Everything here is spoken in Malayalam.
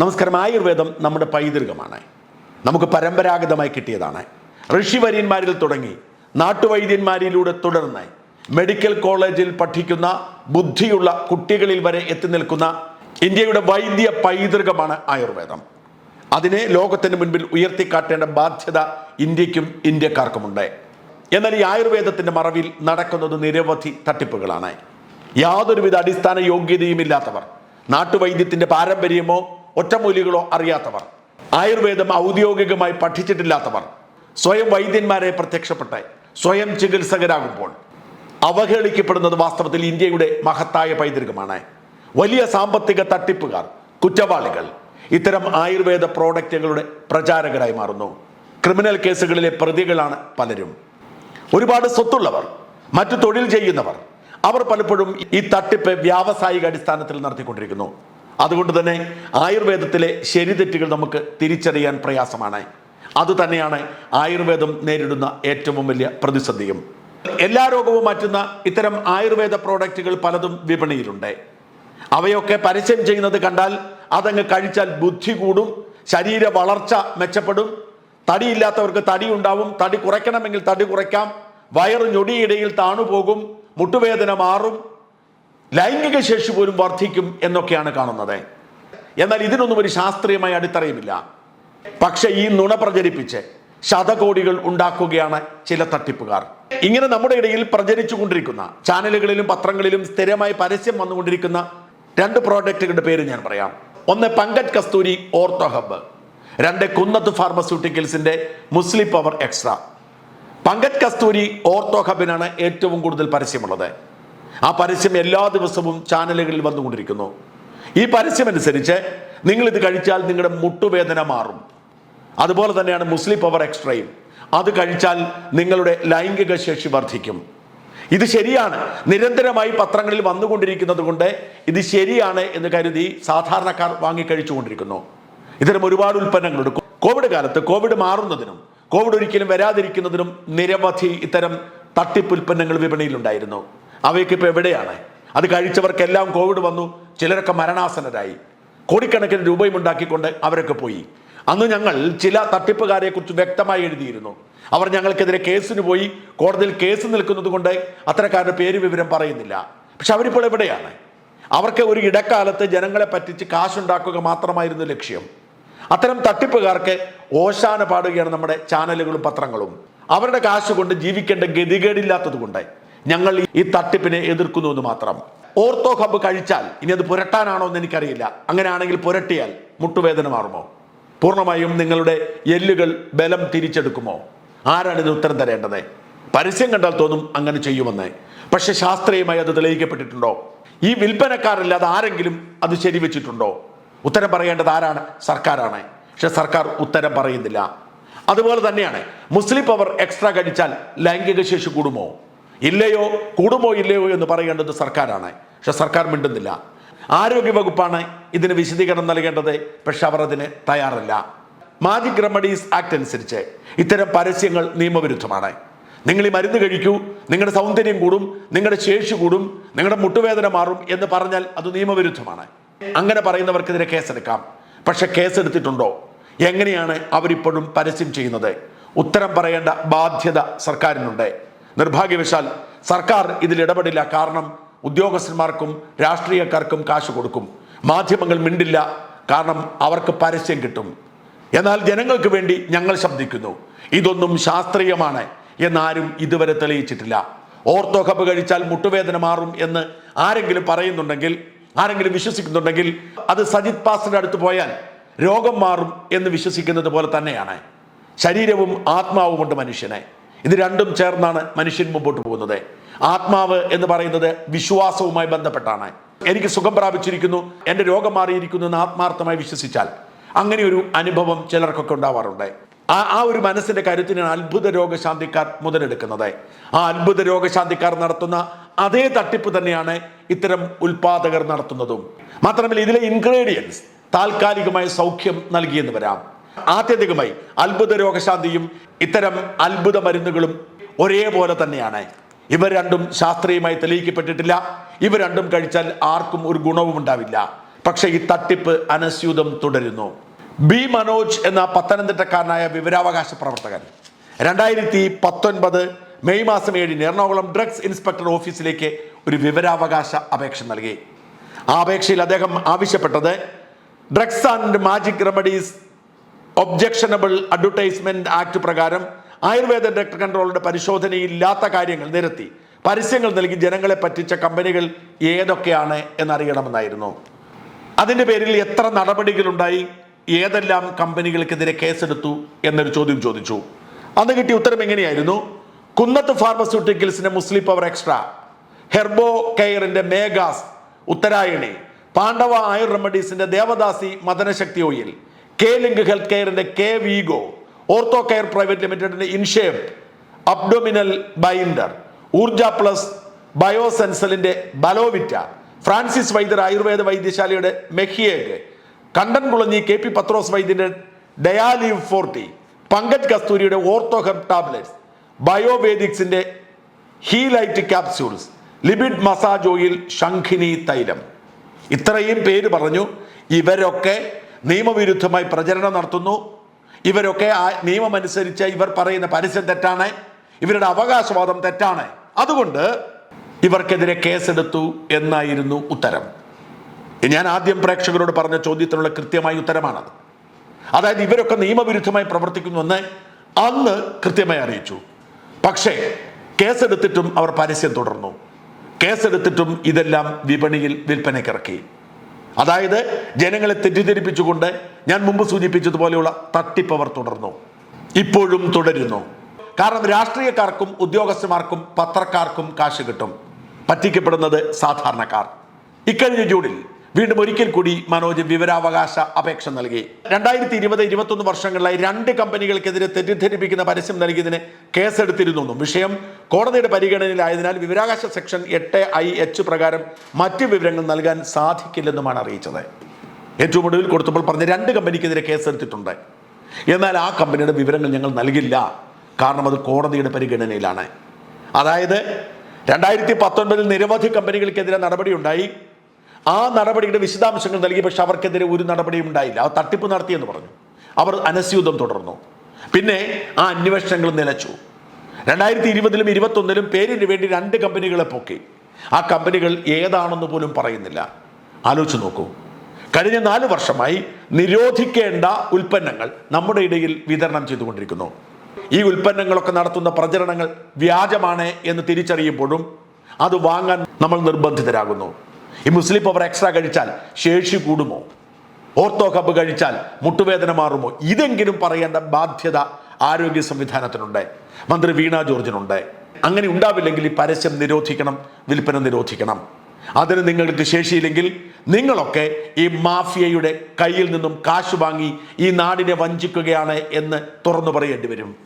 നമസ്കാരം. ആയുർവേദം നമ്മുടെ പൈതൃകമാണ്. നമുക്ക് പരമ്പരാഗതമായി കിട്ടിയതാണ്. ഋഷിവര്യന്മാരിൽ തുടങ്ങി നാട്ടുവൈദ്യന്മാരിലൂടെ തുടർന്ന് മെഡിക്കൽ കോളേജിൽ പഠിക്കുന്ന ബുദ്ധിയുള്ള കുട്ടികളിൽ വരെ എത്തി നിൽക്കുന്ന ഇന്ത്യയുടെ വൈദ്യ പൈതൃകമാണ് ആയുർവേദം. അതിനെ ലോകത്തിന് മുൻപിൽ ഉയർത്തിക്കാട്ടേണ്ട ബാധ്യത ഇന്ത്യക്കും ഇന്ത്യക്കാർക്കുമുണ്ട്. എന്നാൽ ഈ ആയുർവേദത്തിന്റെ മറവിൽ നടക്കുന്നത് നിരവധി തട്ടിപ്പുകളാണ്. യാതൊരുവിധ അടിസ്ഥാന യോഗ്യതയും ഇല്ലാത്തവർ നാട്ടുവൈദ്യത്തിന്റെ പാരമ്പര്യമോ ഒറ്റമൂലികളോ അറിയാത്തവർ. ആയുർവേദം ഔദ്യോഗികമായി പഠിച്ചിട്ടില്ലാത്തവർ. സ്വയം വൈദ്യന്മാരെ പ്രത്യക്ഷപ്പെട്ട് സ്വയം ചികിത്സകരാകുമ്പോൾ അവഹേളിക്കപ്പെടുന്നത് വാസ്തവത്തിൽ ഇന്ത്യയുടെ മഹത്തായ പൈതൃകമാണ്. വലിയ സാമ്പത്തിക തട്ടിപ്പുകാർ കുറ്റവാളികൾ ഇത്തരം ആയുർവേദ പ്രോഡക്റ്റുകളുടെ പ്രചാരകരായി മാറുന്നു. ക്രിമിനൽ കേസുകളിലെ പ്രതികളാണ് പലരും. ഒരുപാട് സ്വത്തുള്ളവർ മറ്റു തൊഴിൽ ചെയ്യുന്നവർ അവർ പലപ്പോഴും ഈ തട്ടിപ്പ് വ്യാവസായിക അടിസ്ഥാനത്തിൽ നടത്തിക്കൊണ്ടിരിക്കുന്നു. അതുകൊണ്ട് തന്നെ ആയുർവേദത്തിലെ ശരിതെറ്റുകൾ നമുക്ക് തിരിച്ചറിയാൻ പ്രയാസമാണ്. അതുതന്നെയാണ് ആയുർവേദം നേരിടുന്ന ഏറ്റവും വലിയ പ്രതിസന്ധിയും. എല്ലാ രോഗവും മാറ്റുന്ന ഇത്തരം ആയുർവേദ പ്രോഡക്റ്റുകൾ പലതും വിപണിയിലുണ്ട്. അവയൊക്കെ പരസ്യം ചെയ്യുന്നത് കണ്ടാൽ അതങ്ങ് കഴിച്ചാൽ ബുദ്ധി കൂടും ശരീര വളർച്ച മെച്ചപ്പെടും തടിയില്ലാത്തവർക്ക് തടി ഉണ്ടാവും തടി കുറയ്ക്കണമെങ്കിൽ തടി കുറയ്ക്കാം വയറ് ഞൊടിയിടയിൽ താണുപോകും മുട്ടുവേദന മാറും ലൈംഗിക ശേഷി പോലും വർദ്ധിക്കും എന്നൊക്കെയാണ് കാണുന്നത്. എന്നാൽ ഇതിനൊന്നും ഒരു ശാസ്ത്രീയമായി അടിത്തറയുമില്ല പക്ഷെ ഈ നുണ പ്രചരിപ്പിച്ച് ശതകോടികൾ ഉണ്ടാക്കുകയാണ് ചില തട്ടിപ്പുകാർ. ഇങ്ങനെ നമ്മുടെ ഇടയിൽ പ്രചരിച്ചുകൊണ്ടിരിക്കുന്ന ചാനലുകളിലും പത്രങ്ങളിലും സ്ഥിരമായി പരസ്യം വന്നുകൊണ്ടിരിക്കുന്ന രണ്ട് പ്രോഡക്റ്റുകളുടെ പേര് ഞാൻ പറയാം. ഒന്ന് പങ്കജ് കസ്തൂരി ഓർത്തോ ഹബ്ബ് രണ്ട് Kunnath ഫാർമസ്യൂട്ടിക്കൽസിന്റെ Musli power extra. Pankaj Kasturi ortho ഹബിനാണ് ഏറ്റവും കൂടുതൽ പരസ്യമുള്ളത്. ആ പരസ്യം എല്ലാ ദിവസവും ചാനലുകളിൽ വന്നുകൊണ്ടിരിക്കുന്നു. ഈ പരസ്യം അനുസരിച്ച് നിങ്ങൾ ഇത് കഴിച്ചാൽ നിങ്ങളുടെ മുട്ടുവേദന മാറും. അതുപോലെ തന്നെയാണ് മുസ്ലിം പവർ എക്സ്ട്രയും. അത് കഴിച്ചാൽ നിങ്ങളുടെ ലൈംഗിക ശേഷി വർദ്ധിക്കും. ഇത് ശരിയാണ്. നിരന്തരമായി പത്രങ്ങളിൽ വന്നുകൊണ്ടിരിക്കുന്നത് കൊണ്ട് ഇത് ശരിയാണ് എന്ന് കരുതി സാധാരണക്കാർ വാങ്ങിക്കഴിച്ചുകൊണ്ടിരിക്കുന്നു. ഇത്തരം ഒരുപാട് ഉൽപ്പന്നങ്ങളുണ്ട് കോവിഡ് കാലത്ത് കോവിഡ് മാറുന്നതിനും കോവിഡ് ഒരിക്കലും വരാതിരിക്കുന്നതിനും നിരവധി ഇത്തരം തട്ടിപ്പ് ഉൽപ്പന്നങ്ങൾ വിപണിയിലുണ്ടായിരുന്നു. അവയൊക്കെ ഇപ്പോൾ എവിടെയാണ്? അത് കഴിച്ചവർക്കെല്ലാം കോവിഡ് വന്നു ചിലരൊക്കെ മരണാസനരായി കോടിക്കണക്കിന് രൂപയും ഉണ്ടാക്കിക്കൊണ്ട് അവരൊക്കെ പോയി. അന്ന് ഞങ്ങൾ ചില തട്ടിപ്പുകാരെ കുറിച്ച് വ്യക്തമായി എഴുതിയിരുന്നു. അവർ ഞങ്ങൾക്കെതിരെ കേസിന് പോയി കോടതിയിൽ കേസ് നിൽക്കുന്നത് കൊണ്ട് അത്തരക്കാരുടെ പേര് വിവരം പറയുന്നില്ല. പക്ഷെ അവരിപ്പോൾ എവിടെയാണ്? അവർക്ക് ഒരു ഇടക്കാലത്ത് ജനങ്ങളെ പറ്റിച്ച് കാശുണ്ടാക്കുക മാത്രമായിരുന്നു ലക്ഷ്യം. അത്തരം തട്ടിപ്പുകാർക്ക് ഓശാന പാടുകയാണ് നമ്മുടെ ചാനലുകളും പത്രങ്ങളും. അവരുടെ കാശ് കൊണ്ട് ജീവിക്കേണ്ട ഗതികേടില്ലാത്തത് കൊണ്ട് ഞങ്ങൾ ഈ തട്ടിപ്പിനെ എതിർക്കുന്നു എന്ന് മാത്രം. ഓർത്തോ ഹബ്ബ് കഴിച്ചാൽ ഇനി അത് പുരട്ടാനാണോ എന്ന് എനിക്കറിയില്ല. അങ്ങനെയാണെങ്കിൽ പുരട്ടിയാൽ മുട്ടുവേദന മാറുമോ? പൂർണമായും നിങ്ങളുടെ എല്ലുകൾ ബലം തിരിച്ചെടുക്കുമോ? ആരാണ് ഇത് ഉത്തരം തരേണ്ടത്? പരസ്യം കണ്ടാൽ തോന്നും അങ്ങനെ ചെയ്യുമെന്ന്. പക്ഷെ ശാസ്ത്രീയമായി അത് തെളിയിക്കപ്പെട്ടിട്ടുണ്ടോ? ഈ വിൽപ്പനക്കാരല്ലാതെ ആരെങ്കിലും അത് ശരിവെച്ചിട്ടുണ്ടോ? ഉത്തരം പറയേണ്ടത് ആരാണ്? സർക്കാരാണ്. പക്ഷെ സർക്കാർ ഉത്തരം പറയുന്നില്ല. അതുപോലെ തന്നെയാണ് മുസ്ലിം പവർ എക്സ്ട്രാ കഴിച്ചാൽ ലൈംഗിക ശേഷി കൂടുമോ? ഇല്ലയോ കൂടുമോ ഇല്ലയോ എന്ന് പറയേണ്ടത് സർക്കാരാണ്. പക്ഷെ സർക്കാർ മിണ്ടുന്നില്ല. ആരോഗ്യ വകുപ്പാണ് ഇതിന് വിശദീകരണം നൽകേണ്ടത് പക്ഷെ അവർ അതിന് തയ്യാറല്ല. മാജിക് റെമഡീസ് ആക്ട് അനുസരിച്ച് ഇത്തരം പരസ്യങ്ങൾ നിയമവിരുദ്ധമാണ്. നിങ്ങൾ ഈ മരുന്ന് കഴിക്കൂ നിങ്ങളുടെ സൗന്ദര്യം കൂടും നിങ്ങളുടെ ശേഷി കൂടും നിങ്ങളുടെ മുട്ടുവേദന മാറും എന്ന് പറഞ്ഞാൽ അത് നിയമവിരുദ്ധമാണ്. അങ്ങനെ പറയുന്നവർക്കെതിരെ കേസെടുക്കാം. പക്ഷെ കേസെടുത്തിട്ടുണ്ടോ? എങ്ങനെയാണ് അവരിപ്പോഴും പരസ്യം ചെയ്യുന്നത്? ഉത്തരം പറയേണ്ട ബാധ്യത സർക്കാരിനുണ്ട്. നിർഭാഗ്യവശാൽ സർക്കാർ ഇതിൽ ഇടപെടില്ല. കാരണം ഉദ്യോഗസ്ഥന്മാർക്കും രാഷ്ട്രീയക്കാർക്കും കാശ് കൊടുക്കും. മാധ്യമങ്ങൾ മിണ്ടില്ല. കാരണം അവർക്ക് പരസ്യം കിട്ടും. എന്നാൽ ജനങ്ങൾക്ക് വേണ്ടി ഞങ്ങൾ ശബ്ദിക്കുന്നു. ഇതൊന്നും ശാസ്ത്രീയമാണ് എന്നാരും ഇതുവരെ തെളിയിച്ചിട്ടില്ല. ഓർത്തോ കപ്പ് കഴിച്ചാൽ മുട്ടുവേദന മാറും എന്ന് ആരെങ്കിലും പറയുന്നുണ്ടെങ്കിൽ ആരെങ്കിലും വിശ്വസിക്കുന്നുണ്ടെങ്കിൽ അത് സജിത് പാസിന്റെ അടുത്ത് പോയാൽ രോഗം മാറും എന്ന് വിശ്വസിക്കുന്നത് പോലെ തന്നെയാണ്. ശരീരവും ആത്മാവുമുണ്ട് മനുഷ്യനെ. ഇത് രണ്ടും ചേർന്നാണ് മനുഷ്യൻ മുമ്പോട്ട് പോകുന്നത്. ആത്മാവ് എന്ന് പറയുന്നത് വിശ്വാസവുമായി ബന്ധപ്പെട്ടാണ്. എനിക്ക് സുഖം പ്രാപിച്ചിരിക്കുന്നു. എന്റെ രോഗം മാറിയിരിക്കുന്നു എന്ന് ആത്മാർത്ഥമായി വിശ്വസിച്ചാൽ അങ്ങനെ ഒരു അനുഭവം ചിലർക്കൊക്കെ ഉണ്ടാവാറുണ്ട്. ആ ആ ഒരു മനസ്സിന്റെ കരുത്തിനാണ് അത്ഭുത രോഗശാന്തിക്കാർ മുതലെടുക്കുന്നത്. ആ അത്ഭുത രോഗശാന്തിക്കാർ നടത്തുന്ന അതേ തട്ടിപ്പ് തന്നെയാണ് ഇത്തരം ഉൽപാദകർ നടത്തുന്നതും. മാത്രമല്ല ഇതിലെ ഇൻഗ്രീഡിയൻസ് താൽക്കാലികമായ സൗഖ്യം നൽകിയെന്ന് വരാം. ആത്യന്തികമായി അത്ഭുത രോഗശാന്തിയും ഇത്തരം അത്ഭുത മരുന്നുകളും ഒരേപോലെ തന്നെയാണ്. ഇവ രണ്ടും ശാസ്ത്രീയമായി തെളിയിക്കപ്പെട്ടിട്ടില്ല. ഇവ രണ്ടും കഴിച്ചാൽ ആർക്കും ഒരു ഗുണവും ഉണ്ടാവില്ല. പക്ഷേ ഈ തട്ടിപ്പ് അനസ്യൂതം തുടരുന്നു. ബി മനോജ് എന്ന പത്തനംതിട്ടക്കാരനായ വിവരാവകാശ പ്രവർത്തകൻ. രണ്ടായിരത്തി പത്തൊൻപത് മെയ് മാസം ഏഴിന് എറണാകുളം ഡ്രഗ്സ് ഇൻസ്പെക്ടർ ഓഫീസിലേക്ക് ഒരു വിവരാവകാശ അപേക്ഷ നൽകി. ആ അപേക്ഷയിൽ അദ്ദേഹം ആവശ്യപ്പെട്ടത് drugs and magic remedies objectionable advertisement act പ്രകാരം ആയുർവേദ ഡ്രഗ് കൺട്രോളിന്റെ പരിശോധനയില്ലാത്ത കാര്യങ്ങൾ നിരത്തി. പരസ്യങ്ങൾ നൽകി ജനങ്ങളെ പറ്റിച്ച കമ്പനികൾ ഏതൊക്കെയാണ് എന്നറിയണമെന്നായിരുന്നു. അതിന്റെ പേരിൽ എത്ര നടപടികളുണ്ടായി ഏതെല്ലാം കമ്പനികൾക്കെതിരെ കേസെടുത്തു എന്നൊരു ചോദ്യം ചോദിച്ചു. അന്ന് കിട്ടിയ ഉത്തരം എങ്ങനെയായിരുന്നു? കുന്നത്ത് ഫാർമസ്യൂട്ടിക്കൽസിന്റെ മുസ്ലിം പവർ എക്സ്ട്രാ ഹെർബോ കെയറിന്റെ മേഗാസ് Uttarayani Pandava Ayur റെമഡീസിന്റെ Devadasi Madanashakti oil K link health കെയറിന്റെ K വീഗോ ortho care private ലിമിറ്റഡിന്റെ in shape abdominal binder Urja plus ബയോസെൻസലിന്റെ ബലോവിറ്റ ഫ്രാൻസിസ് വൈദ്യർ ആയുർവേദ വൈദ്യശാലയുടെ മെഹിയേഗ് കണ്ടൻ കുളഞ്ഞി കെ പി പത്രോസ് വൈദ്യന്റെ ഡയാലീവ് ഫോർട്ടി പങ്കജ് കസ്തൂരിയുടെ ഓർത്തോ ഹെർബ് ടാബ്ലറ്റ്സ് ബയോവേദിക്സിന്റെ ഹീലൈറ്റ് ക്യാപ്സ്യൂൾസ് ലിബിഡ് മസാജ് ഓയിൽ ശംഖിനി തൈലം ഇത്രയും പേര് പറഞ്ഞു. ഇവരൊക്കെ നിയമവിരുദ്ധമായി പ്രചരണം നടത്തുന്നു. ഇവരൊക്കെ ആ നിയമമനുസരിച്ച് ഇവർ പറയുന്ന പരസ്യം തെറ്റാണ്. ഇവരുടെ അവകാശവാദം തെറ്റാണ്. അതുകൊണ്ട് ഇവർക്കെതിരെ കേസെടുത്തു എന്നായിരുന്നു ഉത്തരം. ഞാൻ ആദ്യം പ്രേക്ഷകരോട് പറഞ്ഞ ചോദ്യത്തിനുള്ള കൃത്യമായ ഉത്തരമാണത്. അതായത് ഇവരൊക്കെ നിയമവിരുദ്ധമായി പ്രവർത്തിക്കുന്നുവെന്ന് അന്ന് കൃത്യമായി അറിയിച്ചു. പക്ഷേ കേസെടുത്തിട്ടും അവർ പരസ്യം തുടർന്നു. കേസെടുത്തിട്ടും ഇതെല്ലാം വിപണിയിൽ വിൽപ്പനയ്ക്കിറക്കി അതായത് ജനങ്ങളെ തെറ്റിദ്ധരിപ്പിച്ചുകൊണ്ട് ഞാൻ മുമ്പ് സൂചിപ്പിച്ചതുപോലെയുള്ള തട്ടിപ്പ് അവർ തുടർന്നു. ഇപ്പോഴും തുടരുന്നു. കാരണം രാഷ്ട്രീയക്കാർക്കും ഉദ്യോഗസ്ഥന്മാർക്കും പത്രക്കാർക്കും കാശ് കിട്ടും. പറ്റിക്കപ്പെടുന്നത് സാധാരണക്കാർ. ഇക്കഴിഞ്ഞ ജൂണിൽ വീണ്ടും ഒരിക്കൽ കൂടി മനോജ് വിവരാവകാശ അപേക്ഷ നൽകി. രണ്ടായിരത്തി ഇരുപത് ഇരുപത്തൊന്ന് വർഷങ്ങളിലായി രണ്ട് കമ്പനികൾക്കെതിരെ തെറ്റിദ്ധരിപ്പിക്കുന്ന പരസ്യം നൽകിയതിന് കേസെടുത്തിരുന്നു വിഷയം കോടതിയുടെ പരിഗണനയിലായതിനാൽ വിവരാവകാശ സെക്ഷൻ എട്ട് ഐ എച്ച് പ്രകാരം മറ്റ് വിവരങ്ങൾ നൽകാൻ സാധിക്കില്ലെന്നുമാണ് അറിയിച്ചത്. ഏറ്റവും ഒടുവിൽ കൊടുത്തപ്പോൾ പറഞ്ഞ രണ്ട് കമ്പനിക്കെതിരെ കേസെടുത്തിട്ടുണ്ട്. എന്നാൽ ആ കമ്പനിയുടെ വിവരങ്ങൾ ഞങ്ങൾ നൽകില്ല. കാരണം അത് കോടതിയുടെ പരിഗണനയിലാണ്. അതായത് രണ്ടായിരത്തി പത്തൊൻപതിൽ നിരവധി കമ്പനികൾക്കെതിരെ നടപടിയുണ്ടായി. ആ നടപടിയുടെ വിശദാംശങ്ങൾ നൽകി പക്ഷെ അവർക്കെതിരെ ഒരു നടപടിയും ഉണ്ടായില്ല. അവർ തട്ടിപ്പ് നടത്തിയെന്ന് പറഞ്ഞു. അവർ അനസ്യൂതം തുടർന്നു. പിന്നെ ആ അന്വേഷണങ്ങൾ നിലച്ചു. രണ്ടായിരത്തി ഇരുപതിലും ഇരുപത്തൊന്നിലും പേരിന് വേണ്ടി രണ്ട് കമ്പനികളെ പൊക്കി. ആ കമ്പനികൾ ഏതാണെന്ന് പോലും പറയുന്നില്ല. ആലോചിച്ച് നോക്കൂ. കഴിഞ്ഞ നാല് വർഷമായി നിരോധിക്കേണ്ട ഉൽപ്പന്നങ്ങൾ നമ്മുടെ ഇടയിൽ വിതരണം ചെയ്തുകൊണ്ടിരിക്കുന്നു. ഈ ഉൽപ്പന്നങ്ങളൊക്കെ നടത്തുന്ന പ്രചരണങ്ങൾ വ്യാജമാണ് എന്ന് തിരിച്ചറിയുമ്പോഴും അത് വാങ്ങാൻ നമ്മൾ നിർബന്ധിതരാകുന്നു. ഈ മുസ്ലിം പവർ എക്സ്ട്രാ കഴിച്ചാൽ ശേഷി കൂടുമോ? ഓർത്തോ കപ്പ് കഴിച്ചാൽ മുട്ടുവേദന മാറുമോ? ഇതെങ്കിലും പറയേണ്ട ബാധ്യത ആരോഗ്യ സംവിധാനത്തിനുണ്ട്. മന്ത്രി വീണ ജോർജിനുണ്ട്. അങ്ങനെ ഉണ്ടാവില്ലെങ്കിൽ ഈ പരസ്യം നിരോധിക്കണം വിൽപ്പന നിരോധിക്കണം. അതിന് നിങ്ങൾക്ക് ശേഷിയില്ലെങ്കിൽ നിങ്ങളൊക്കെ ഈ മാഫിയയുടെ കയ്യിൽ നിന്നും കാശ് വാങ്ങി ഈ നാടിനെ വഞ്ചിക്കുകയാണ് എന്ന് തുറന്നു പറയേണ്ടി വരും.